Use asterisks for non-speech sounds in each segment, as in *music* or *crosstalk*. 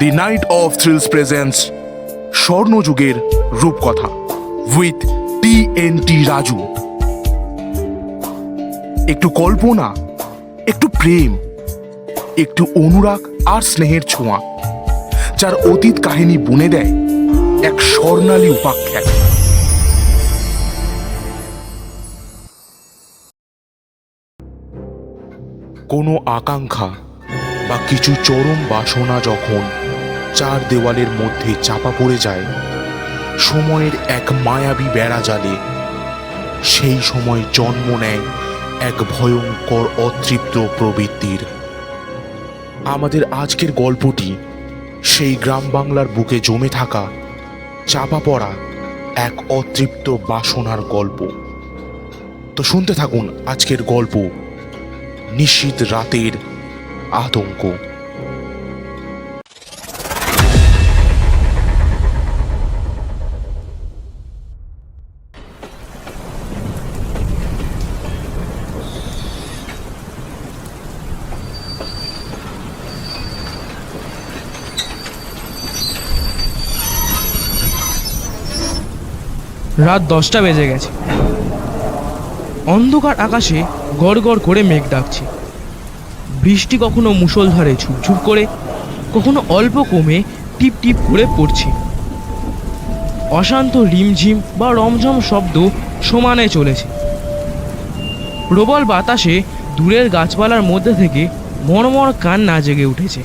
The night of thrills presence স্বর্ণযুগের রূপকথা with T N T Raju একটু কল্পনা একটু প্রেম একটু অনুরাগ আর স্নেহের ছোঁয়া যার অতীত কাহিনী বুনে দেয় এক স্বর্ণালী উপাখ্যান কোনো আকাঙ্ক্ষা বা কিছু চরম বাসনা যখন চার দেওয়ালের মধ্যে চাপা পড়ে যায়, সময়ের এক মায়াবী বেড়া জালে, সেই সময় জন্ম নেয় এক ভয়ঙ্কর অতৃপ্ত প্রবৃত্তির। আমাদের আজকের গল্পটি সেই গ্রাম বাংলার বুকে জমে থাকা চাপা পড়া এক অতৃপ্ত বাসনার গল্প। তো শুনতে থাকুন আজকের গল্প নিশ্চিত রাতের আতঙ্ক। রাত দশটা বেজে গেছে। অন্ধকার আকাশে গড় গড় করে মেঘ ডাকছে। বৃষ্টি কখনো মুষলধারে ঝুপঝুপ করে কখনো অল্প কমে টিপ টিপ করে পড়ছে। অশান্ত রিমঝিম বা রমঝম শব্দ সমানে চলেছে। প্রবল বাতাসে দূরের গাছপালার মধ্যে থেকে মরমর কান্না জেগে উঠেছে।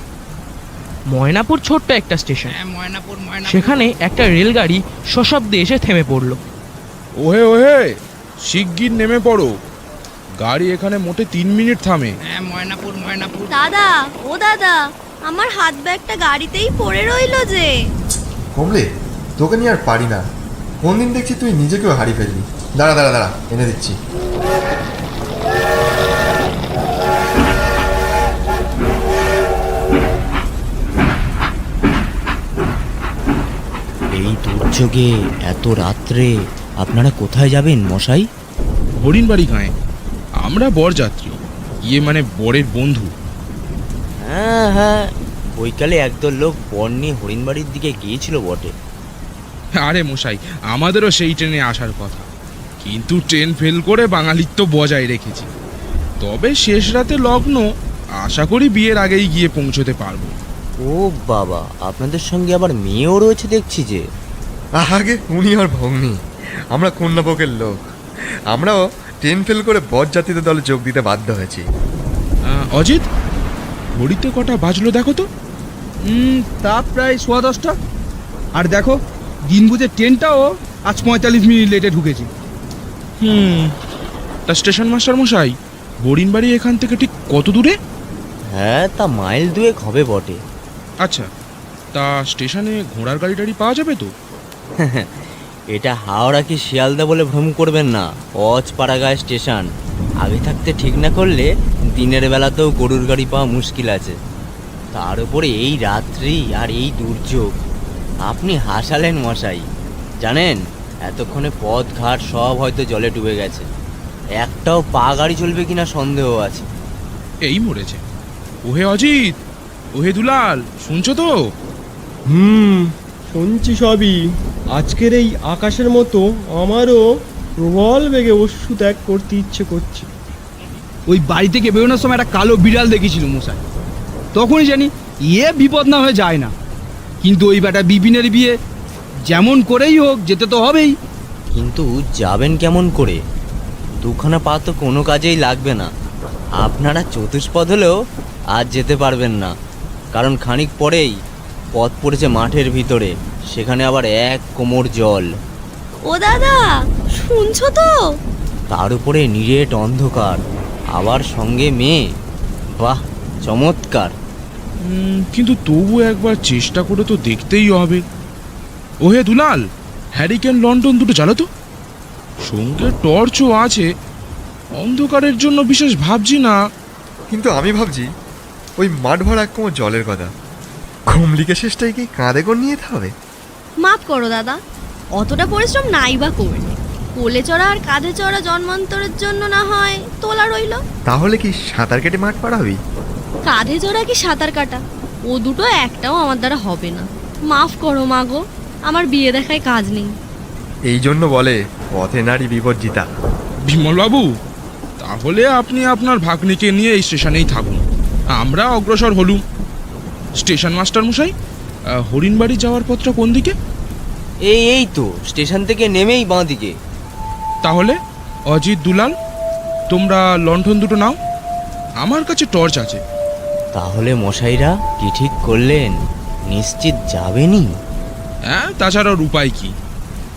ময়নাপুর ছোট্ট একটা স্টেশন। হ্যাঁ ময়নাপুর ময়নাপুর। সেখানে একটা রেলগাড়ি সশব্দে এসে থেমে পড়ল। ওহে ওহে শিগগির নেমে পড়ো। গাড়ি এখানে মোটে তিন মিনিট থামে। হ্যাঁ ময়নাপুর ময়নাপুর। দাদা ও দাদা আমার হাত ব্যাগটা গাড়িতেই পড়ে রইল যে। কমলে তোকে নিয়ে আর পারি না। কোন দিন দেখছি তুই নিজেকেও হারিয়ে ফেললি। দাঁড়া দাঁড়া দাঁড়া এনে দিচ্ছি। এই দুর্যোগে এত রাত্রে আপনারা কোথায় যাবেন মশাই? হরিণবাড়ি গাঁয়ে আমরা বরযাত্রী। ইয়ে মানে বরের বন্ধু। হ্যাঁ হ্যাঁ। বৈকালে একদল লোক বর নিয়ে হরিণবাড়ির দিকে গিয়েছিল বটে। আরে মশাই আমাদেরও সেই ট্রেনে আসার কথা। কিন্তু ট্রেন ফেল করে বাঙালিত্ব বজায় রেখেছি। তবে শেষ রাতে লগ্ন আশা করি বিয়ের আগেই গিয়ে পৌঁছতে পারব। ও বাবা আপনাদের সঙ্গে আবার মেয়েও রয়েছে দেখছি যে। আগে উনি আর ভগ্নি। আমরা কন্যাপক্ষের লোক। আমরাও ট্রেন ফেল করে বরযাত্রীদের দলে যোগ দিতে বাধ্য হয়েছি। অজিত ঘড়িতে কটা বাজলো দেখো তো। তা প্রায় সোয়া দশটা। আর দেখো দিন বুঝে ট্রেনটাও আজ পঁয়তাল্লিশ মিনিট লেটে ঢুকেছি। হুম তা স্টেশন মাস্টার মশাই বাড়ি এখান থেকে ঠিক কত দূরে? হ্যাঁ তা মাইল দুয়েক হবে বটে। আচ্ছা তা স্টেশনে ঘোড়ার গাড়ি টাড়ি পাওয়া যাবে তো? *laughs* এটা হাওড়া কি শিয়ালদা বলে ভ্রম করবেন না? অজপাড়াগায় স্টেশন। আগে থাকতে ঠিক না করলে দিনের বেলাতেও গরুর গাড়ি পাওয়া মুশকিল আছে। তার উপরে এই রাত্রি আর এই দুর্যোগ। আপনি হাসালেন মশাই। জানেন এতক্ষণে পথ ঘাট সব হয়তো জলে ডুবে গেছে। একটাও পা গাড়ি চলবে কিনা সন্দেহ আছে। এই মরেছে। ওহে অজিত ওহে দুলাল শুনছো তো? হুম শুনছি সবই। আজকের এই আকাশের মতো আমারও প্রবল বেগে অশ্রু ত্যাগ করতে ইচ্ছে করছে। ওই বাড়ি থেকে বেরোনোর সময় একটা কালো বিড়াল দেখেছিল মশাই। তখনই জানি এ বিপদ না হয়ে যায় না। কিন্তু ওই বেটা বিপিনের বিয়ে যেমন করেই হোক যেতে তো হবেই। কিন্তু যাবেন কেমন করে? দুখানা পা তো কোনো কাজেই লাগবে না। আপনারা চতুষ্পদ হলেও আজ যেতে পারবেন না। কারণ খানিক পরেই পথ পড়েছে মাঠের ভিতরে। সেখানে আবার এক কোমর জল। ও দাদা শুনছো তো? তার উপরে নিরেট অন্ধকার আবার সঙ্গে মেয়ে। বাহ চমৎকার। কিন্তু তবু একবার চেষ্টা করে তো দেখতেই হবে। ওহে দুলাল হ্যারিকেন লন্ডন দুটো জ্বালো তো। সঙ্গে টর্চও আছে। অন্ধকারের জন্য বিশেষ ভাবছি না। কিন্তু আমি ভাবছি ওই মাঠ ভরা এক কোমর জলের কথা। কমলিকে শেষটাই কি কাঁধে করে নিয়ে যেতে হবে? মাফ করো দাদা অতটা পরিশ্রম নাই বা করলে। কোলে চড়া আর কাঁধে চড়া জন্মান্তরের জন্য না হয় তোলা রইল। তাহলে কি সাঁতার কেটে মাঠ পাড়াবি কাঁধে চড়া কি সাঁতার কাটা? ও দুটো একটাও আমার দ্বারা হবে না। মাফ করো মা গো আমার বিয়ে দেখায় কাজ নেই। এই জন্য বলে পথে নারী বিপর্জিতা বিমলবাবু তাহলে আপনি আপনার ভাগ্নিকে নিয়ে এই স্টেশনেই থাকুন। আমরা অগ্রসর হলুম। স্টেশন মাস্টার মশাই হরিণবাড়ি যাওয়ার পথটা কোন দিকে? এই এই তো স্টেশন থেকে নেমেই বাঁ দিকে। তাহলে অজিত দুলাল তোমরা লণ্ঠন দুটো নাও। আমার কাছে টর্চ আছে। তাহলে মশাইরা কি ঠিক করলেন? নিশ্চিত যাবেনি? হ্যাঁ তাছাড়ার উপায় কি?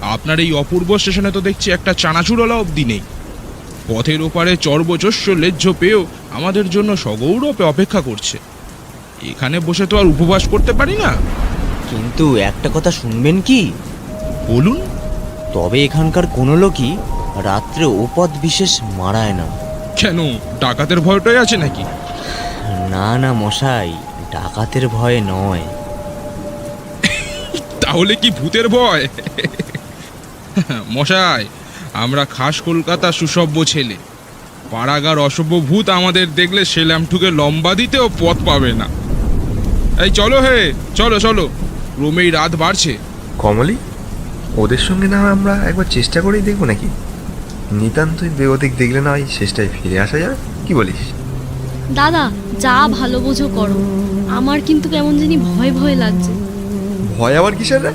আপনার এই অপূর্ব স্টেশনে তো দেখছি একটা চানাচুরওয়ালা অবধি নেই। পথের ওপারে চর্বচস্য লেজ্জ পেয়েও আমাদের জন্য সগৌরবে অপেক্ষা করছে। এখানে বসে তো আর উপবাস করতে পারি না। কিন্তু একটা কথা শুনবেন কি? বলুন। তবে এখানকার কোনো লোকই রাত্রে ওপদ বিশেষ মারায় না। কেন? ডাকাতের ভয়টাই আছে নাকি? না না মশাই ডাকাতের ভয় নয়। তাহলে কি ভূতের ভয়? মশাই আমরা খাস কলকাতা সুসভ্য ছেলে। পাড়াগার অসভ্য ভূত আমাদের দেখলে সেলাম ঠুকে লম্বা দিতেও পথ পাবে না। এই চলো হে চলো চলো। রোমেই রাত বাড়ছে। কমলি ওদের সঙ্গে না হয় আমরা একবার চেষ্টা করেই দেখব নাকি? নিতান্তই বেগতিক দেখলে না ওই শেষটায় ফিরে আসা যাবে? কি বলিস? দাদা যা ভালো বোঝো করো। আমার কিন্তু কেমন জানি ভয় ভয় লাগছে। ভয় আবার কিসের রে?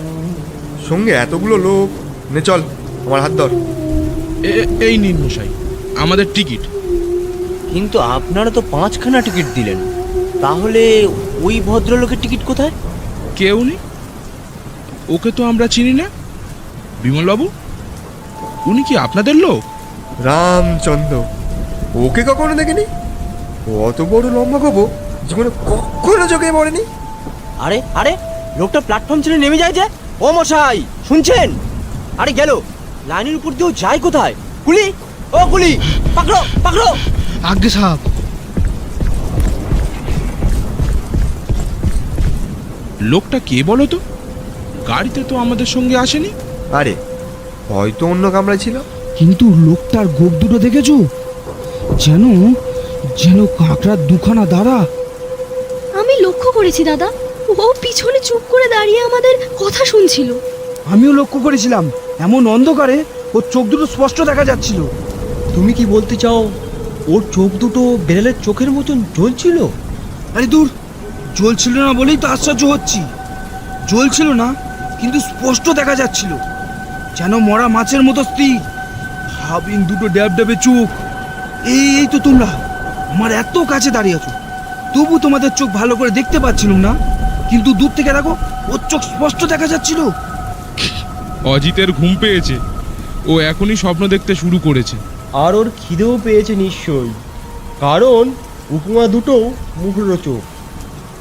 সঙ্গে এতগুলো লোক। নে চল আমার হাত ধর। এ- এই নিন মশাই আমাদের টিকিট। কিন্তু আপনারা তো পাঁচখানা টিকিট দিলেন। তাহলে ওই ভদ্রলোকের টিকিট কোথায়? কেউ নেই ওকে তো আমরা চিনি না। বিমলবাবু উনি কি আপনাদের লোক? রামচন্দ্র ওকে কখনো দেখিনি? ও অত বড় লম্বা খবো জীবনে কখনো চোখে পড়েনি। আরে আরে লোকটা প্ল্যাটফর্ম ছেড়ে নেমে যায় যে। ও মশাই শুনছেন? আরে গেল লাইনের উপর দিয়েও যায় কোথায়? কুলি ও কুলি পাকড়ো পাকড়ো। আজ্ঞে সাহেব লোকটা কে বলো তো? গাড়িতে তো আমাদের সঙ্গে আসেনি। আরে হয়তো অন্য কামরায় ছিল। কিন্তু লোকটার গোপ দুটো দেখেছ? যেন যেন কাঁকড়ার দুখানা দাঁড়া। আমি লক্ষ্য করেছি দাদা। ও পিছনে চুপ করে দাঁড়িয়ে আমাদের কথা শুনছিল। আমিও লক্ষ্য করেছিলাম। এমন অন্ধকারে ওর চোখ দুটো স্পষ্ট দেখা যাচ্ছিল। তুমি কি বলতে চাও ওর চোখ দুটো বেড়ালের চোখের মতন জ্বলছিল? আরে দূর জ্বলছিল না বলেই তো আশ্চর্য হচ্ছি। জ্বলছিল না কিন্তু স্পষ্ট দেখা যাচ্ছিল। যেন মরা মাছের মতো স্থির হাবিন দুটো ড্যাব ড্যাবে চোখ। এই এই তো তোমরা। আমার এত কাছে দাঁড়িয়ে আছো। তবু তোমাদের চোখ ভালো করে দেখতে পাচ্ছিলাম না। কিন্তু দূর থেকে দেখো ওর চোখ স্পষ্ট দেখা যাচ্ছিল। অজিতের ঘুম পেয়েছে। ও এখনই স্বপ্ন দেখতে শুরু করেছে। আর ওর খিদেও পেয়েছে নিশ্চয়ই। কারণ উপমা দুটো মুখরোচক।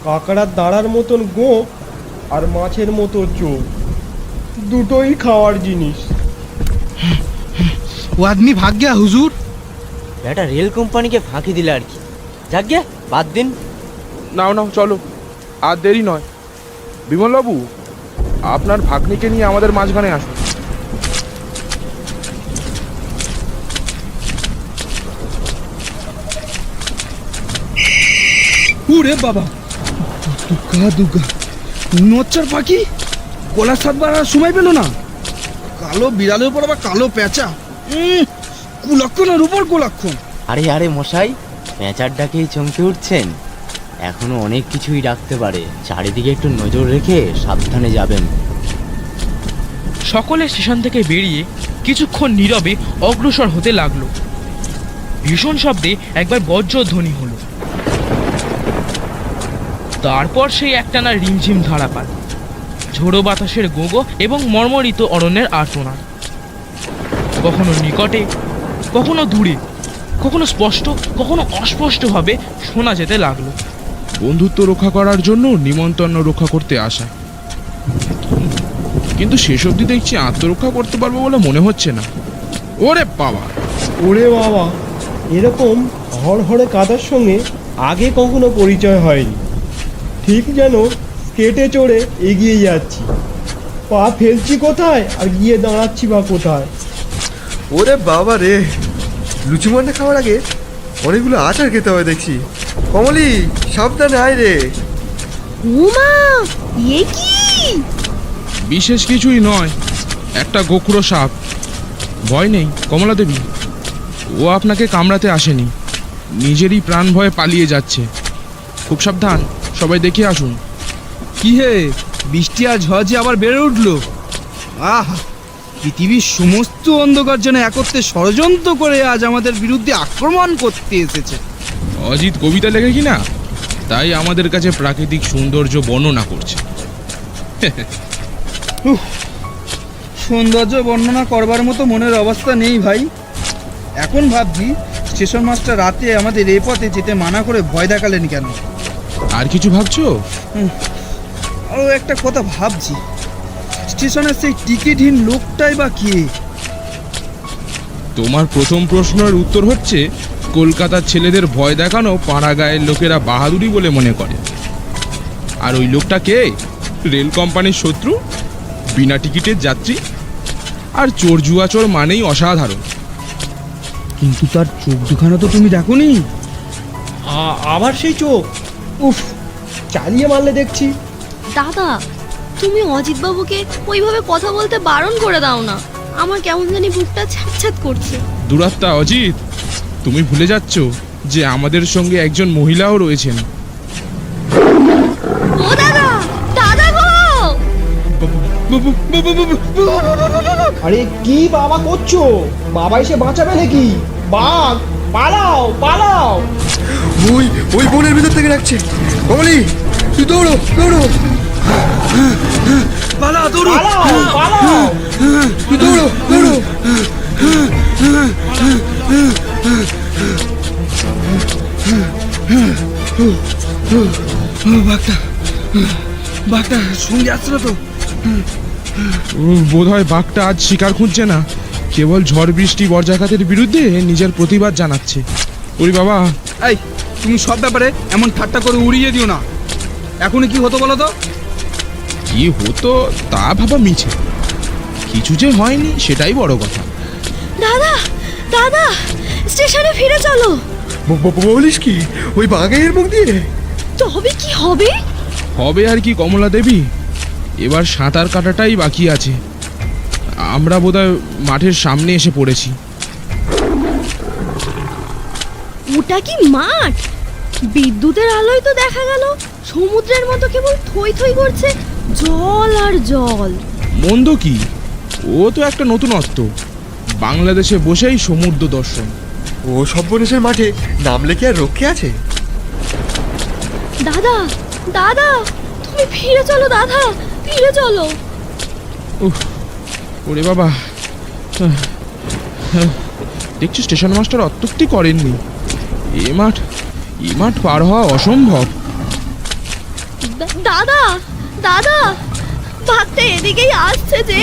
কাঁকড়ার দাঁড়ার মতন গোঁপ আর মাছের মতো চোখ। দুটোই খাওয়ার জিনিস। ও আদমি ভাগ গিয়া হুজুর। একটা রেল কোম্পানিকে ফাঁকি দিলে আর কি? যাক গে বাদ দিন। নাও নাও চলো। আর দেরি নয়। বিমলবাবু আপনার ভাগ্নিকে নিয়ে আমাদের মাঝখানে আসুন। উরে বাবা দুগা দুগা নচ্চার পাখি? গলার সাত বাড়ার সময় পেল না। কালো বিড়ালের উপর আবার কালো পেঁচা উম, কুলক্ষণের উপর কুলক্ষণ। আরে আরে মশাই পেঁচার ডাকেই চমকে উঠছেন। এখনও অনেক কিছুই ডাকতে পারে। চারিদিকে একটু নজর রেখে সাবধানে যাবেন। সকলে স্টেশন থেকে বেরিয়ে কিছুক্ষণ নীরবে অগ্রসর হতে লাগল। ভীষণ শব্দে একবার বজ্রধ্বনি হলো। তারপর সেই একটানা রিমঝিম ধারাপাত ঝোড়ো বাতাসের গোগো এবং মর্মরিত অরণ্যের আর্তনাদ। কখনো নিকটে কখনো দূরে কখনো স্পষ্ট কখনো অস্পষ্টভাবে শোনা যেতে লাগল। বন্ধুত্ব রক্ষা করার জন্য নিমন্ত্রণ রক্ষা করতে আসা। কিন্তু শেষ অবধি দেখছি আত্মরক্ষা করতে পারব বলে মনে হচ্ছে না। ওরে বাবা! ওরে বাবা এরকম হড়হড়ে কাদার সঙ্গে আগে কখনো পরিচয় হয়নি। ঠিক যেন স্কেটে চড়ে এগিয়ে যাচ্ছি। পা ফেলছি কোথায়? আর গিয়ে দাঁড়াচ্ছি বা কোথায়? ওরে বাবা রে লুচি মন্ডা খাওয়ার আগে অনেকগুলো আচার খেতে হবে দেখছি। কমলি সাবধানে আয় রে। উমা এ কি? বিশেষ কিছুই নয় একটা গোখরো সাপ। ভয় নেই কমলা দেবী। ও আপনাকে কামড়াতে আসেনি। নিজেরই প্রাণ ভয়ে পালিয়ে যাচ্ছে। খুব সাবধান। সবাই দেখে আসুন। কি হে বৃষ্টি আর ঝড় যে আবার বেড়ে উঠল। আহ পৃথিবীর সমস্ত অন্ধকার যেন একত্রে ষড়যন্ত্র করে আজ আমাদের বিরুদ্ধে আক্রমণ করতে এসেছে। অজিত কবিতা লেখে কি না? তাই আমাদের কাছে প্রাকৃতিক সৌন্দর্য বর্ণনা করছে। *laughs* সৌন্দর্য বর্ণনা করবার মতো মনের অবস্থা নেই ভাই। এখন ভাবছি স্টেশন মাস্টার রাতে আমাদের এ পথে যেতে মানা করে ভয় দেখালেন কেন? আর কিছু ভাবছ? আরও একটা কথা ভাবছি। স্টেশনের সেই টিকিটহীন লোকটাই বা কে? তোমার প্রথম প্রশ্নের উত্তর হচ্ছে কলকাতার ছেলেদের ভয় দেখানো পাড়া গায়ের লোকেরা বাহাদুরি বলে মনে করে। আর ওই লোকটা কে? রেল কোম্পানির শত্রু? বিনা টিকিটের যাত্রী? আর চোর জুয়া চোর মানেই অসাধারণ। কিন্তু তার চোখ দুখানা তো তুমি দেখোনি। আ- আবার সেই চোখ? উফ চালিয়ে মারলে দেখছি দাদা তুমি অজিত বাবুকে ওইভাবে কথা বলতে বারণ করে দাও না আমার কেমন জানি বুকটা ছ্যাঁত করছে দুরাত্মা অজিত তুমি ভুলে যাচ্ছ যে আমাদের সঙ্গে একজন মহিলাও রয়েছেন ও দাদা দাদা গো আরে কি বাবা করছ বাবা এসে বাঁচাবে নাকি বাঘ পালাও পালাও ওই ওই বনের ভিতর থেকে ডাকছে। কমলি তুই দৌড়ো দৌড়ো। পালা দৌড়ো। পালাও তুই দৌড়ো দৌড়ো। বাঘটা। বাঘটা সঙ্গে আসছিল তো। বোধ হয় বাঘটা আজ শিকার খুঁজছে না। কেবল ঝড় বৃষ্টি বর্জাঘাতের বিরুদ্ধে নিজের প্রতিবাদ জানাচ্ছে। ওরে বাবা। এই তুমি সব ব্যাপারে এমন ঠাট্টা করে উড়িয়ে দিও না। এখনই কি হতো বলো তো? কি হতো তা ভাবা মিছে। কিছু যে হয়নি সেটাই বড় কথা। দাদা দাদা স্টেশনে ফিরে চলো। বলিস কি? ওই বাঘের মুখ দিয়ে? তবে কি হবে? হবে আর কি কমলা দেবী? এবার সাঁতার কাটাটাই বাকি আছে। আমরা বোধহয় মাঠের সামনে এসে পড়েছি। ওটা কি মাঠ? বিদ্যুতের আলোয় তো দেখা গেল সমুদ্রের মতো কেবল থই থই করছে জল আর জল। মন্দ কি? ও তো একটা নতুন নতুনত্ব বাংলাদেশে বসেই সমুদ্র দর্শন। ও সব্যনেশের মাঠে নামলে কি আর রক্ষে আছে? দাদা দাদা তুমি ফিরে চলো দাদা ফিরে চলো। ওরে বাবা। দেখছি স্টেশন মাস্টার অত্যুক্তি করেননি। এ মাঠ এ মাঠ পার হওয়া অসম্ভব। দাদা দাদা ভাগটা এদিকেই আসছে যে।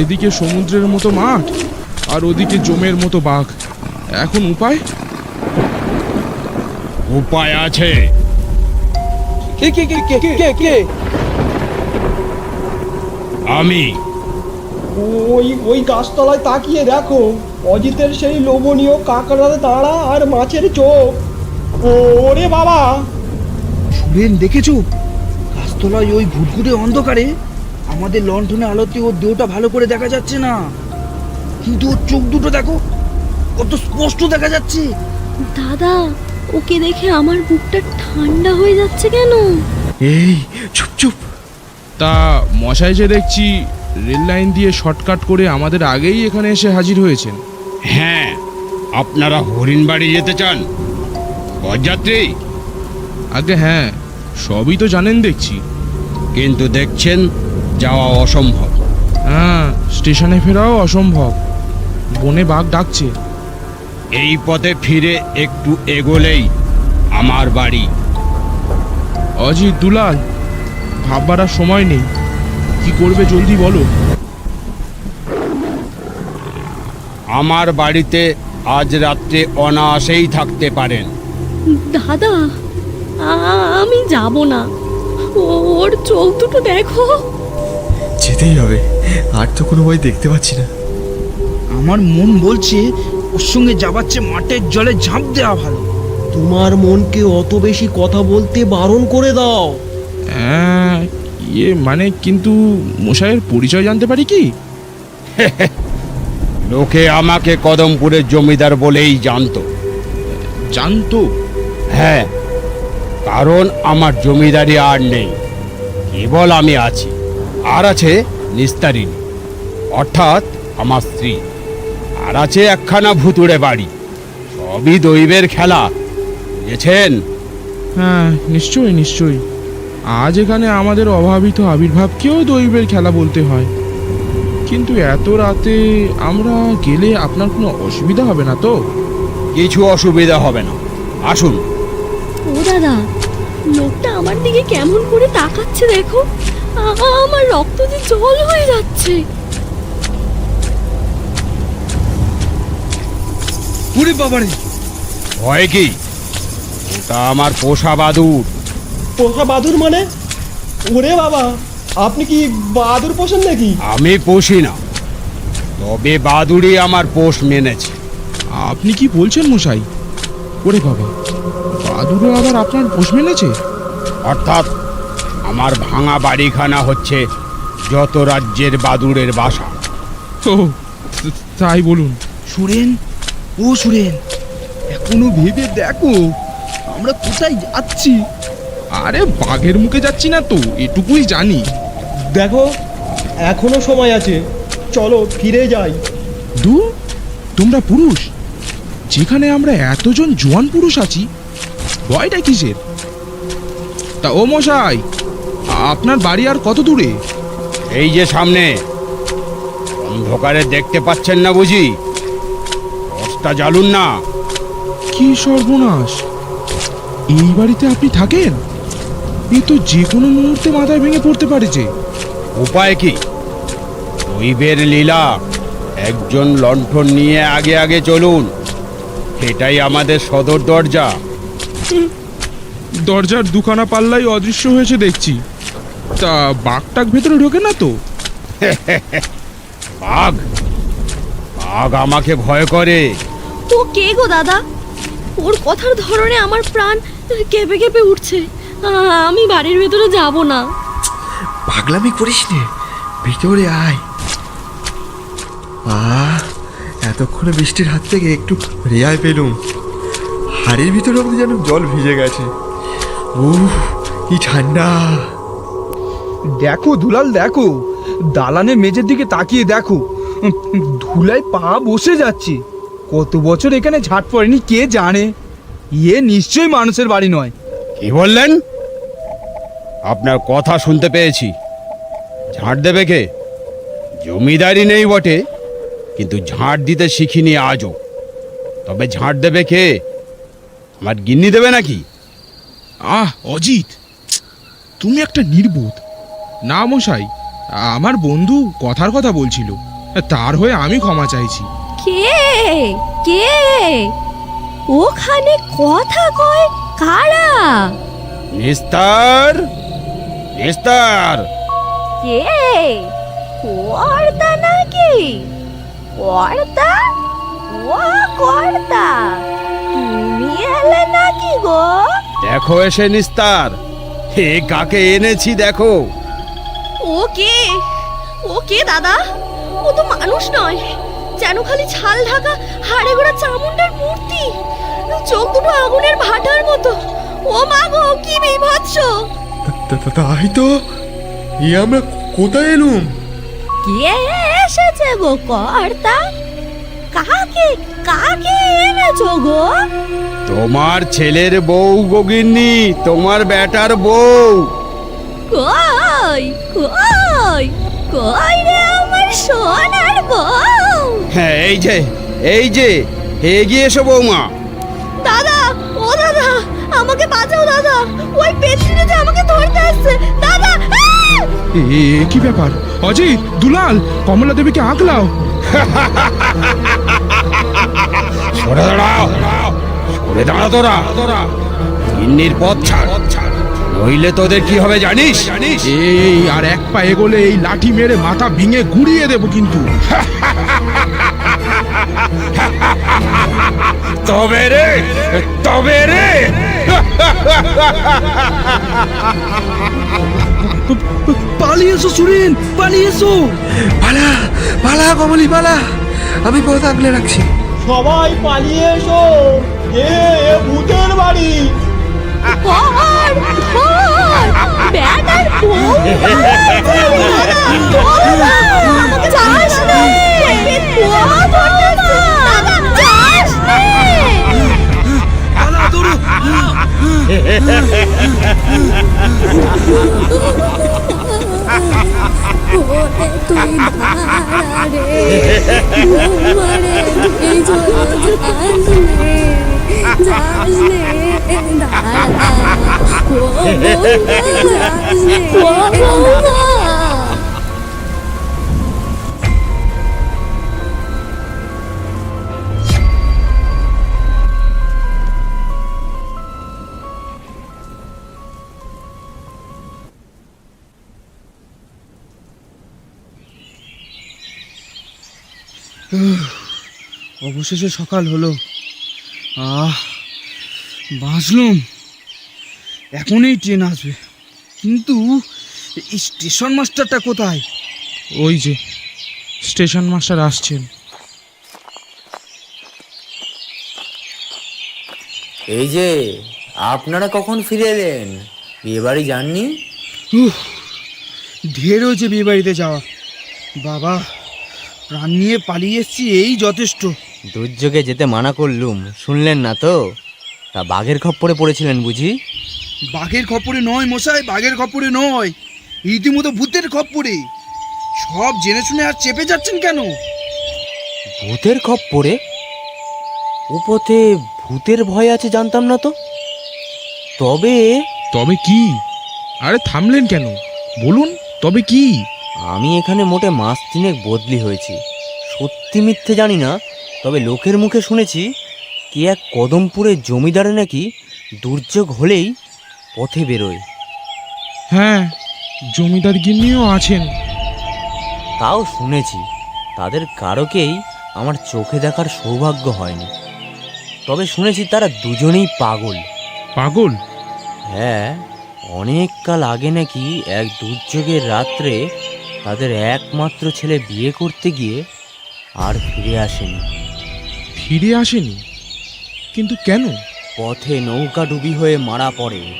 এদিকে সমুদ্রের মতো মাঠ আর ওদিকে জমের মতো বাঘ। এখন উপায়? উপায় আছে। কে কে কে কে কে কে? আমি। ওই ওই গাছতলায় তাকিয়ে দেখো। অজিতের সেই লোভনীয় কাঁকড়ার দাঁড়া আর মাছের চোখ। ওরে বাবা! সুরেন দেখেছ? গাছতলায় ওই ঘুটঘুটে অন্ধকারে আমাদের লণ্ঠনে আলোতে ওর দেহটা ভালো করে দেখা যাচ্ছে না। কিন্তু ওর চোখ দুটো দেখো কত স্পষ্ট দেখা যাচ্ছে। দাদা ওকে দেখে আমার বুকটা ঠান্ডা হয়ে যাচ্ছে কেন? এই চুপ চুপ। তা মশাই যে দেখছি রেল লাইন দিয়ে শর্টকাট করে আমাদের আগেই এখানে এসে হাজির হয়েছেন। হ্যাঁ আপনারা হরিণবাড়ি যেতে চান? বরযাত্রী? আগে হ্যাঁ সবই তো জানেন দেখছি। কিন্তু দেখছেন যাওয়া অসম্ভব। হ্যাঁ স্টেশনে ফেরাও অসম্ভব। বনে বাঘ ডাকছে। এই পথে ফিরে একটু এগোলেই আমার বাড়ি। অজিত দুলাল ভাববার আর সময় নেই। কি করবে জলদি বলো। আমার বাড়িতে আজ রাত্রে অনায়াসেই থাকতে পারেন। দাদা আমি যাব না। ওর চোখ দুটো দেখো। যেতেই হবে। আর তো কোনো ভয় দেখতে পাচ্ছি না। আমার মন বলছে ওর সঙ্গে যাবার চেয়ে মাঠের জলে ঝাঁপ দেওয়া ভালো। তোমার মনকে অত বেশি কথা বলতে বারণ করে দাও। হ্যাঁ ইয়ে মানে কিন্তু মশাইয়ের পরিচয় জানতে পারি কি? *laughs* লোকে আমাকে কদমপুরের জমিদার বলেই জানতো। জানতো? হ্যাঁ কারণ আমার জমিদারি আর নেই কেবল আমি আছি আর আছে নিস্তারিণী অর্থাৎ আমার স্ত্রী আর আছে একখানা ভুতুড়ে বাড়ি সবই দৈবের খেলা বুঝেছেন? হ্যাঁ নিশ্চয়ই নিশ্চয়ই। আজ এখানে আমাদের অভাবিত আবির্ভাবকেও দৈবের খেলা বলতে হয়। কিন্তু এত রাতে আমরা গেলে আপনার কোনো অসুবিধা হবে না তো? কিছু অসুবিধা হবে না। আসুন। ও দাদা লোকটা আমার দিকে কেমন করে তাকাচ্ছে দেখো। আ- আমার রক্ত যে জল হয়ে যাচ্ছে। উরে বাবারে! ভয় কি? ওটা আমার পোষা বাদুর। পোষা বাদুর মানে? ওরে বাবা! আপনি কি বাদুর পোষেন নাকি? আমি পুষি না। তবে বাদুড়ই আমার পোষ মেনেছে। আপনি কি বলছেন মশাই? ওরে বাবা বাদুরও আবার আপনার পোষ মেনেছে? অর্থাৎ আমার ভাঙা বাড়িখানা হচ্ছে যত রাজ্যের বাদুড়ের বাসা। ও তাই বলুন। সুরেন ও সুরেন। এখনও ভেবে দেখো আমরা কোথায় যাচ্ছি? আরে বাঘের মুখে যাচ্ছি না তো এটুকুই জানি। দেখো এখনও সময় আছে। চলো ফিরে যাই। দু তোমরা পুরুষ। যেখানে আমরা এতজন জোয়ান পুরুষ আছি ভয়টা কিসের? তা ও মশাই আপনার বাড়ি আর কত দূরে? এই যে সামনে অন্ধকারে দেখতে পাচ্ছেন না বুঝি? দশটা জ্বালুন না। কি সর্বনাশ। এই বাড়িতে আপনি থাকেন? এ তো যে কোনো মুহূর্তে মাথায় ভেঙে পড়তে পারে যে। উপায় কি? দৈবের লীলা একজন লণ্ঠন নিয়ে আগে আগে চলুন। এটাই আমাদের সদর দরজা। দরজার দুখানা পাল্লাই অদৃশ্য হয়েছে দেখছি। তা বাঘটাক ভেতরে ঢোকে না তো? *laughs* বাঘ? বাঘ আমাকে ভয় করে। ও কে গো দাদা? ওর কথার ধরনে আমার প্রাণ কেঁপে কেঁপে উঠছে। আমি বাড়ির ভেতরে যাব না। পাগলামি করিস নে। ভিতরে আয়। আহ এতক্ষণে বৃষ্টির হাত থেকে একটু রেয়াই পেলুম। হাড়ির ভিতরে অব্দি যেন জল ভিজে গেছে। উহ কি ঠান্ডা। দেখো দুলাল দেখো। দালানের মেঝের দিকে তাকিয়ে দেখো। ধুলায় পা বসে যাচ্ছে। কত বছর এখানে ঝাট পড়েনি কে জানে? ইয়ে নিশ্চয়ই মানুষের বাড়ি নয়। কি বললেন? আপনার কথা শুনতে পেয়েছি। ঝাঁট দেবে কে? জমিদারি নেই বটে কিন্তু ঝাঁট দিতে শিখিনি আজও। তবে ঝাঁট দেবে কে? আমার গিন্নি দেবে নাকি? আহ অজিত তুমি একটা নির্বোধ। না মশাই আমার বন্ধু কথার কথা বলছিল তার হয়ে আমি ক্ষমা চাইছি। কে? কে? ওখানে কথা কয় কারা? নিস্তার! নিস্তার! কে? কর্তা নাকি? কর্তা? ও কর্তা তুমি এলে নাকি গো? দেখো এসে নিস্তার হে কাকে এনেছি দেখো। ও কে? ও কে দাদা? ও তো মানুষ নয় যেন খালি ছাল ঢাকা হাড়ে গোড়া চামুন্ডার মূর্তি চোখ দুটো আগুনের ভাটার মতো। ও মা গো কি বিভৎস। তাই তো? ই আমরা কোথায় এলুম? কে এসেছে গো কর্তা? কাকে কাকে এনেছো গো? তোমার ছেলের বউ গগিন্নি তোমার বেটার বউ। কই কই কই রে আমার সোনার বউ? হ্যাঁ এই যে এই যে এগিয়ে এসো বৌমা। দাদা ও দাদা আমাকে বাঁচাও দাদা। ওই পেছনে যে আমাকে ধরতে আসছে দাদা! এ কি ব্যাপার? অজিত দুলাল কমলা দেবীকে আঁকলাও সরে দাঁড়াও সরে দাঁড়া তোরা তোরা। গিন্নির পথ ছাড় নইলে তোদের কি হবে জানিস? জানিস? এই আর এক পা এগোলে এই লাঠি মেরে মাথা ভেঙে গুড়িয়ে দেবো কিন্তু। তবে রে তবে রে। পালিয়ে এসো সুরেন পালিয়ে এসো পালা পালা কমলি পালা আমি পথ আগলে রাখছি সবাই পালিয়ে এসো এ ভূতের বাড়ি ধর রে ঘুমারে তুই যাস নে *sighs* অবশেষে সকাল হলো। আহ বাঁচলুম। এখনই ট্রেন আসবে। কিন্তু এই স্টেশন মাস্টারটা কোথায়? ওই যে স্টেশন মাস্টার আসছেন। এই যে আপনারা কখন ফিরে এলেন? বিয়ে বাড়ি যাননি ঢের হয়েছে বিয়ে বাড়িতে যাওয়া। বাবা প্রাণ নিয়ে পালিয়ে এসছি এই যথেষ্ট। দুর্যোগে যেতে মানা করলুম শুনলেন না তো? তা বাঘের খপ্পরে পড়েছিলেন বুঝি? বাঘের খপ্পরে নয় মশাই বাঘের খপ্পরে নয়। রীতিমতো ভূতের খপ্পরে। সব জেনে শুনে আর চেপে যাচ্ছেন কেন? ভূতের খপ্পরে? উপতে ভূতের ভয় আছে জানতাম না তো। তবে তবে কি? আরে থামলেন কেন? বলুন তবে কি? আমি এখানে মোটে মাস তিনেক বদলি হয়েছি। সত্যি মিথ্যে জানি না তবে লোকের মুখে শুনেছি কি এক কদমপুরের জমিদারে নাকি দুর্যোগ হলেই পথে বেরোয়। হ্যাঁ জমিদার গিন্নিও আছেন। তাও শুনেছি তাদের কারোকেই আমার চোখে দেখার সৌভাগ্য হয়নি। তবে শুনেছি তারা দুজনেই পাগল। পাগল? হ্যাঁ অনেক কাল আগে নাকি এক দুর্যোগের রাত্রে তাদের একমাত্র ছেলে বিয়ে করতে গিয়ে আর ফিরে আসেনি। ফিরে আসেনি? কিন্তু কেন? পথে নৌকা ডুবি হয়ে মারা পড়ে।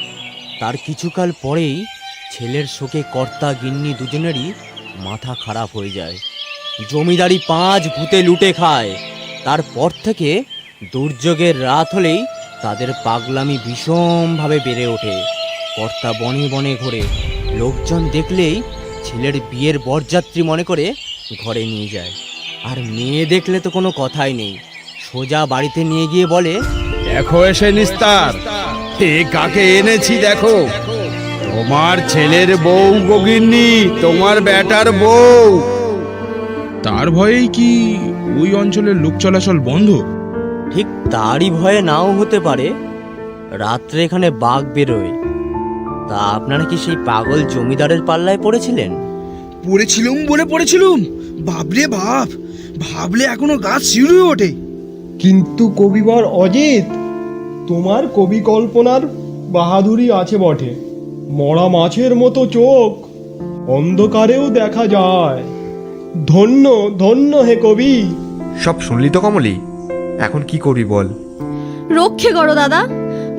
তার কিছুকাল পরেই ছেলের শোকে কর্তা গিন্নি দুজনেরই মাথা খারাপ হয়ে যায়। জমিদারি পাঁচ ভূতে লুটে খায়। তারপর থেকে দুর্যোগের রাত হলেই তাদের পাগলামি ভীষণভাবে বেড়ে ওঠে। কর্তা বনে বনে ঘোরে। লোকজন দেখলেই ছেলের বিয়ের বরযাত্রী মনে করে ঘরে নিয়ে যায়। আর মেয়ে দেখলে তো কোনো কথাই নেই। সোজা বাড়িতে নিয়ে গিয়ে বলে দেখো এসে নিস্তার। এ কাকে এনেছি দেখো। তোমার ছেলের বউ গগিন্নি তোমার বেটার বউ। তার ভয়েই কি ওই অঞ্চলের লোক চলাচল বন্ধ? ঠিক তারই ভয়ে নাও হতে পারে। রাত্রে এখানে বাঘ বেরোয়। তা আপনারা কি সেই পাগল জমিদারের পাল্লায় পড়েছিলেন? পড়েছিলুম বলে পড়েছিলুম। বাবরে বাপ ভাবলে এখনও গাছ শিউরে ওঠে। কিন্তু কবিবর অজিত তোমার কবি কল্পনার বাহাদুরি আছে বটে। মরা মাছের মতো চোখ অন্ধকারেও দেখা যায়। ধন্য ধন্য হে কবি। সব শুনলি তো কমলি এখন কি করবি বল? রক্ষে করো দাদা।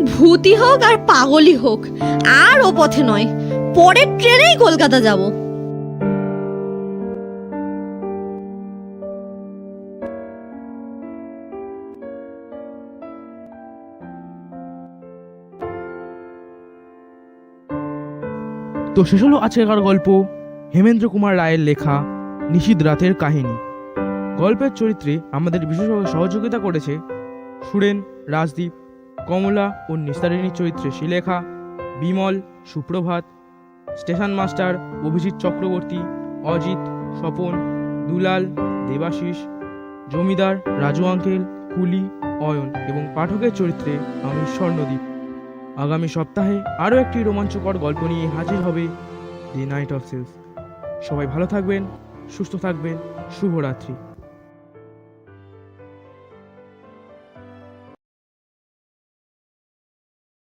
ভূতি হোক আর পাগলই হোক, আর ও পথে নয়। পরের ট্রেনেই কলকাতা যাব। তো শেষ হলো আজকের গল্প, হেমেন্দ্র কুমার রায়ের লেখা নিশীদ রাতের কাহিনী। গল্পের চরিত্রে আমাদের বিশেষভাবে সহযোগিতা করেছে সুরেন রাজদীপ। কমলা ও নিস্তারিণীর চরিত্রে শিলেখা বিমল, সুপ্রভাত, স্টেশন মাস্টার, অভিজিৎ চক্রবর্তী, অজিত, স্বপন, দুলাল, দেবাশিস, জমিদার, রাজু আঙ্কেল, কুলি, অয়ন এবং পাঠকের চরিত্রে আমি স্বর্ণদীপ। আগামী সপ্তাহে আরও একটি রোমাঞ্চকর গল্প নিয়ে হাজির হবে দি নাইট অফ সেলস। সবাই ভালো থাকবেন, সুস্থ থাকবেন, শুভরাত্রি।